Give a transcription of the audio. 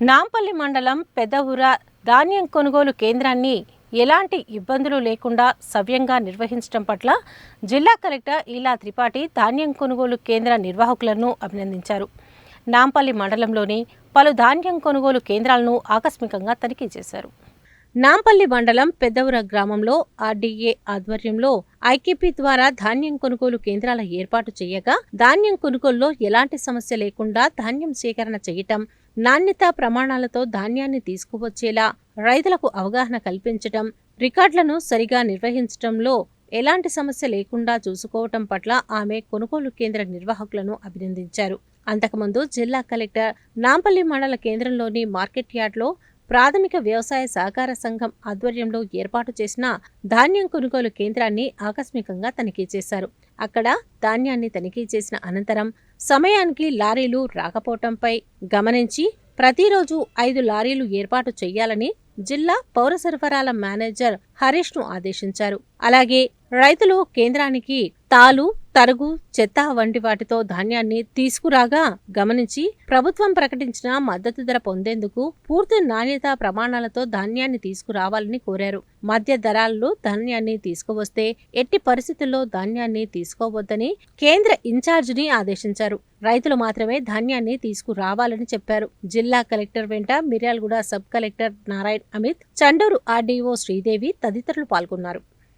నాంపల్లి మండలం పెదవుర ధాన్యం కొనుగోలు కేంద్రాన్ని ఎలాంటి ఇబ్బందులు లేకుండా సవ్యంగా నిర్వహించడం పట్ల జిల్లా కలెక్టర్ ఈలా త్రిపాఠి ధాన్యం కొనుగోలు కేంద్ర నిర్వాహకులను అభినందించారు. నాంపల్లి మండలంలోని పలు ధాన్యం కొనుగోలు కేంద్రాలను ఆకస్మికంగా తనిఖీ చేశారు. నాంపల్లి మండలం పెద్దవుర గ్రామంలో ఆర్డీఏ ఆధ్వర్యంలో ఐకేపీ ద్వారా ధాన్యం కొనుగోలు కేంద్రాల ఏర్పాటు చేయగా ధాన్యం కొనుగోలులో ఎలాంటి సమస్య లేకుండా ధాన్యం సేకరణ చేయటం నాణ్యతా ప్రమాణాలతో ధాన్యాన్ని తీసుకువచ్చేలా రైతులకు అవగాహన కల్పించటం రికార్డులను సరిగా నిర్వహించటంలో ఎలాంటి సమస్య లేకుండా చూసుకోవటం పట్ల ఆమె కొనుగోలు కేంద్ర నిర్వాహకులను అభినందించారు. అంతకుముందు జిల్లా కలెక్టర్ నాంపల్లి మండల కేంద్రంలోని మార్కెట్ యార్డ్లో ప్రాథమిక వ్యవసాయ సహకార సంఘం ఆధ్వర్యంలో ఏర్పాటు చేసిన ధాన్యం కొనుగోలు కేంద్రాన్ని ఆకస్మికంగా తనిఖీ చేశారు. అక్కడ ధాన్యాన్ని తనిఖీ చేసిన అనంతరం సమయానికి లారీలు రాకపోవటంపై గమనించి ప్రతిరోజు ఐదు లారీలు ఏర్పాటు చేయాలని జిల్లా పౌర సరఫరాల మేనేజర్ హరీష్ను ఆదేశించారు. అలాగే రైతులు కేంద్రానికి తాలు తరుగు చెత్త వంటి వాటితో ధాన్యాన్ని తీసుకురాగా గమనించి ప్రభుత్వం ప్రకటించిన మద్దతు ధర పొందేందుకు పూర్తి నాణ్యత ప్రమాణాలతో ధాన్యాన్ని తీసుకురావాలని కోరారు. మధ్య దళాలు ధాన్యాన్ని తీసుకువస్తే ఎట్టి పరిస్థితుల్లో ధాన్యాన్ని తీసుకోవద్దని కేంద్ర ఇన్ఛార్జిని ఆదేశించారు. రైతులు మాత్రమే ధాన్యాన్ని తీసుకురావాలని చెప్పారు. జిల్లా కలెక్టర్ వెంట Miryalaguda sub collector Narayan Amit Chandur RDO Sridevi తదితరులు పాల్గొన్నారు.